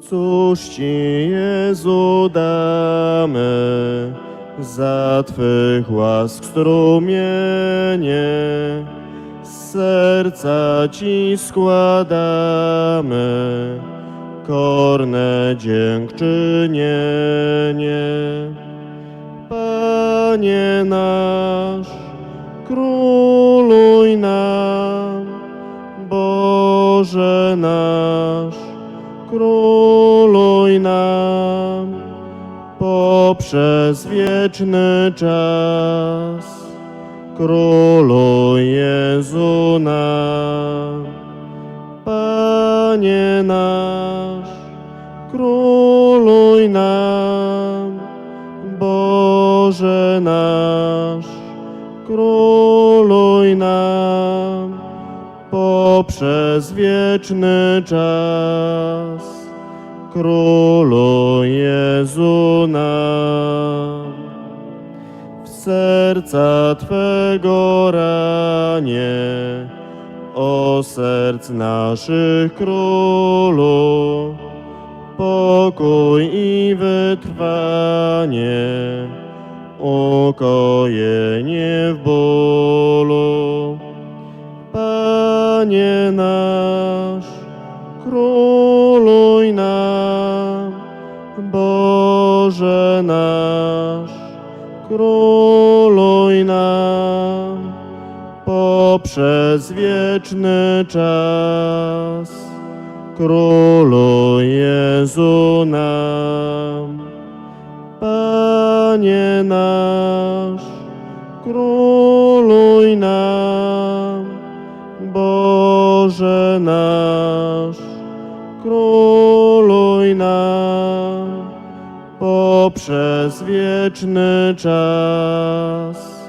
Cóż Ci, Jezu, damy za Twych łask strumienie? Serca Ci składamy korne dziękczynienie. Panie nasz, króluj nam, Boże nasz, króluj nam poprzez wieczny czas. Króluj Jezu nam, Panie nasz, króluj nam, Boże nasz, króluj nam poprzez wieczny czas. Króluj Jezu nam. W serca Twego ranie, o serc naszych królu, pokój i wytrwanie, ukojenie w bólu. Panie nasz, króluj nam, Boże nasz, króluj nam poprzez wieczny czas. Króluj Jezu nam, Panie nasz, króluj nam, Nasz, króluj nam poprzez wieczny czas.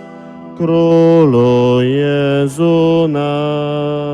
Królu Jezu nasz.